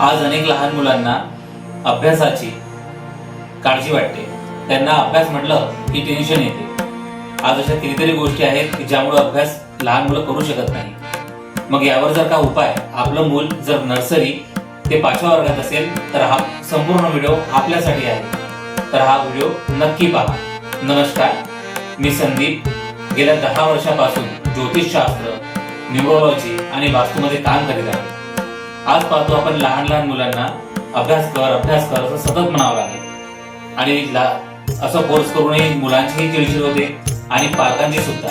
आज अनेक लहान मुलांना अभ्यासाची काळजी वाटते. त्यांना अभ्यास म्हटलं की टेन्शन येते. आज अशा कितीतरी गोष्टी आहेत की ज्यामुळे अभ्यास लहान मुलं करू शकत नाही. मग यावर जर का उपाय आपलं मूल जर नर्सरी ते पाचव्या वर्गात असेल तर हा संपूर्ण व्हिडिओ आपल्यासाठी आहे. तर हा व्हिडिओ नक्की पहा. नमस्कार. मी संदीप. गेल्या दहा वर्षापासून ज्योतिषशास्त्र न्यूरोलॉजी आणि वास्तूमध्ये काम करीत आहे. आज पाहतो आपण लहान लहान मुलांना अभ्यास कर अभ्यास कर असं सतत म्हणावं लागेल. आणि असं कोर्स करूनही मुलांचीही चिडचिड होते आणि पालकांची सुद्धा.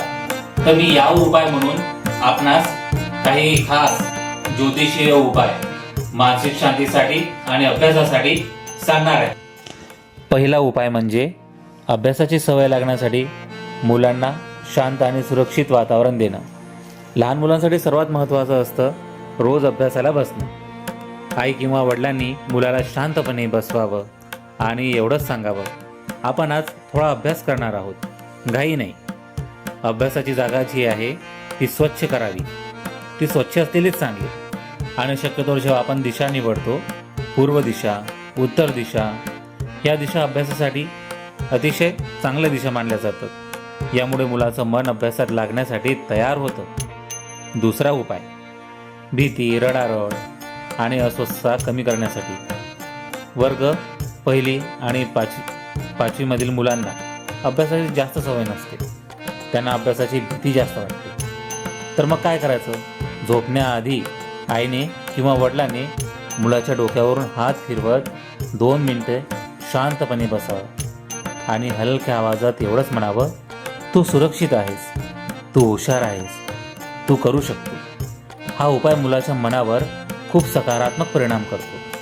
तर मी यावर उपाय म्हणून आपणास काही खास ज्योतिषीय उपाय मानसिक शांतीसाठी आणि अभ्यासासाठी सांगणार आहे. पहिला उपाय म्हणजे अभ्यासाची सवय लागण्यासाठी मुलांना शांत आणि सुरक्षित वातावरण देणं. लहान मुलांसाठी सर्वात महत्त्वाचं असतं रोज अभ्यासाला बसणं. आई किंवा वडिलांनी मुलाला शांतपणे बसवावं आणि एवढंच सांगावं. आपण आज थोडा अभ्यास करणार आहोत. घाई नाही. अभ्यासाची जागा जी आहे ती स्वच्छ करावी. ती स्वच्छ असलेलीच चांगली. आणि शक्यतो जेव्हा आपण दिशा निवडतो पूर्व दिशा उत्तर दिशा या दिशा अभ्यासासाठी अतिशय चांगल्या दिशा मानल्या जातात. यामुळे मुलाचं मन अभ्यासात लागण्यासाठी तयार होतं. दुसरा उपाय. भीती रडारड आणि अस्वस्थता कमी करण्यासाठी. वर्ग पहिली आणि पाचवी पाचवीमधील मुलांना अभ्यासाची जास्त सवय नसते. त्यांना अभ्यासाची भीती जास्त वाटते. तर मग काय करायचं? झोपण्याआधी आईने किंवा वडिलांनी मुलाच्या डोक्यावरून हात फिरवत दोन मिनटे शांतपणे बसावं आणि हलक्या आवाजात एवढंच म्हणावं तू सुरक्षित आहेस. तू हुशार आहेस. तू करू शकतो. हा उपाय मुलाच्या मनावर खूप सकारात्मक परिणाम करतो.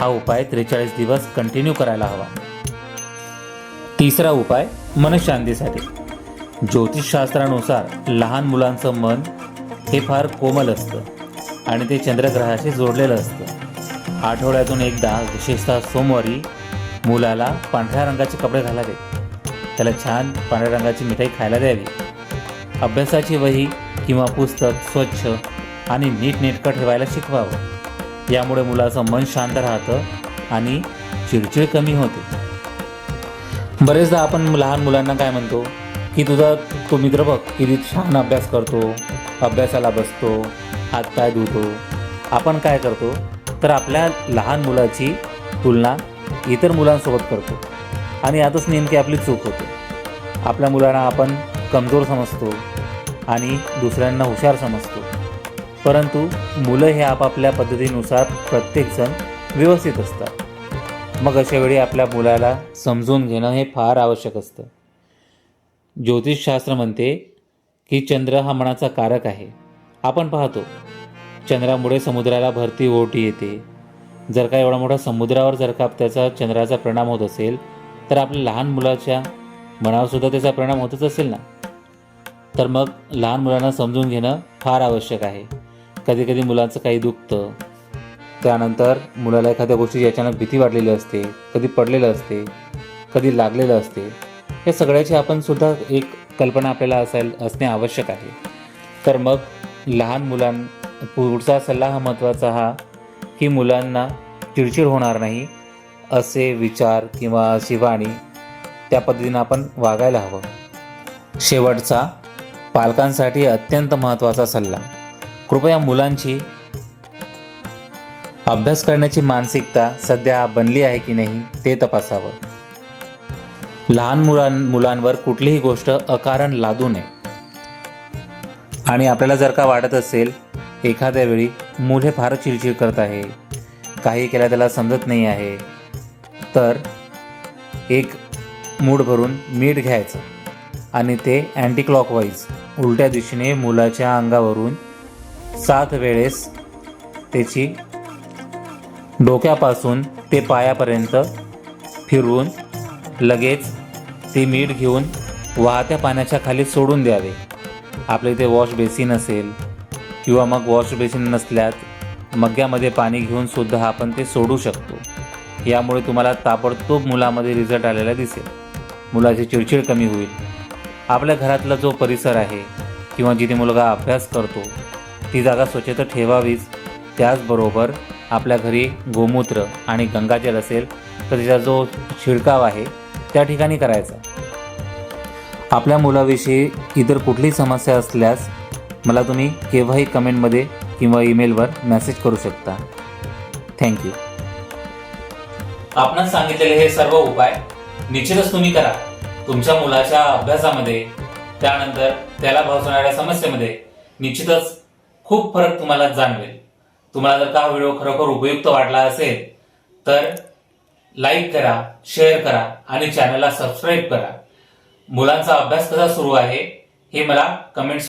हा उपाय त्रेचाळीस दिवस कंटिन्यू करायला हवा. तिसरा उपाय मनशांतीसाठी. ज्योतिषशास्त्रानुसार लहान मुलांचं मन हे फार कोमल असतं आणि ते चंद्रग्रहाशी जोडलेलं असतं. आठवड्यातून एकदा विशेषतः सोमवारी मुलाला पांढऱ्या रंगाचे कपडे घालावे. त्याला छान पांढऱ्या रंगाची मिठाई खायला द्यावी. अभ्यासाची वही किंवा पुस्तक स्वच्छ आणि नीटनेटकं ठेवायला शिकवावं. यामुळे मुलाचं मन शांत राहतं आणि चिडचिड कमी होते. बरेचदा आपण लहान मुलांना काय म्हणतो की तुझा तो मित्र बघ किती छान अभ्यास करतो अभ्यासाला बसतो हात पाय धुतो. आपण काय करतो तर आपल्या लहान मुलाची तुलना इतर मुलांसोबत करतो. आणि यातच नेमकी आपली चूक होते. आपल्या मुलांना आपण कमजोर समजतो आणि दुसऱ्यांना हुशार समजतो. परंतु मुलं हे आपापल्या पद्धतीनुसार प्रत्येकजण व्यवस्थित असतात. मग अशावेळी आपल्या मुलाला समजून घेणं हे फार आवश्यक असतं. ज्योतिषशास्त्र म्हणते की चंद्र हा मनाचा कारक आहे. आपण पाहतो चंद्रामुळे समुद्राला भरती ओटी येते. जर का एवढा मोठा समुद्रावर जर का त्याचा चंद्राचा परिणाम होत असेल तर आपल्या लहान मुलाच्या मनावर सुद्धा त्याचा परिणाम होतच असेल ना? तर मग लहान मुलांना समजून घेणं फार आवश्यक आहे. कधी कधी मुलांचं काही दुखतं. त्यानंतर मुलाला एखाद्या गोष्टीची अचानक भीती वाढलेली असते कधी पडलेलं असते कधी लागलेलं असते. या सगळ्याची आपण सुद्धा एक कल्पना आपल्याला असायला असणे आवश्यक आहे. तर मग लहान मुलां पुढचा सल्ला हा महत्त्वाचा हा की मुलांना चिडचिड होणार नाही असे विचार किंवा अशी वाणी त्या पद्धतीनं आपण वागायला हवं. शेवटचा पालकांसाठी अत्यंत महत्त्वाचा सल्ला. कृपया मुलांची अभ्यास करण्याची मानसिकता सध्या बनली आहे की नाही ते तपासावं. लहान मुलां मुलांवर कुठलीही गोष्ट अकारण लादू नये. आणि आपल्याला जर का वाटत असेल एखाद्या वेळी मुले फार चिडचिड करत आहे काही केल्या त्याला समजत नाही आहे तर एक मूड भरून मीठ घ्यायचं आणि ते अँटी क्लॉकवाईज उलट्या दिशेने मुलाच्या अंगावरून सात वेळेस त्याची डोक्यापासून ते पायापर्यंत फिरवून लगेच ते मीठ घेऊन वाहत्या पाण्याच्या खाली सोडून द्यावे. आपल्या इथे वॉश बेसिन असेल किंवा मग वॉश बेसिन नसल्यात मग्ग्यामध्ये पाणी घेऊन सुद्धा आपण ते सोडू शकतो. यामुळे तुम्हाला ताबडतोब मुलामध्ये रिझल्ट आलेला दिसेल. मुलाची चिडचिड कमी होईल. आपल्या घरातला जो परिसर आहे किंवा जिथे मुलगा अभ्यास करतो ती जागा स्वच्छता ठेवावीच. त्याचबरोबर आपल्या घरी गोमूत्र आणि गंगाजल असेल तर तिचा जो शिडकाव आहे त्या ठिकाणी करायचा. आपल्या मुलाविषयी इतर कुठलीही समस्या असल्यास मला तुम्ही केव्हाही कमेंटमध्ये किंवा ईमेलवर मेसेज करू शकता. थँक्यू आपण सांगितलेले हे सर्व उपाय निश्चितच तुम्ही करा. तुमच्या मुलाच्या अभ्यासामध्ये त्यानंतर त्याला भासणाऱ्या समस्येमध्ये निश्चितच खूप फरक तुम्हाला जाणवेल. तुम्हाला जर का व्हिडिओ खरोखर उपयुक्त वाटला असेल तर लाईक करा शेअर करा आणि चॅनलला सबस्क्राईब करा. मुलांचा अभ्यास कसा सुरू आहे हे मला कमेंट्स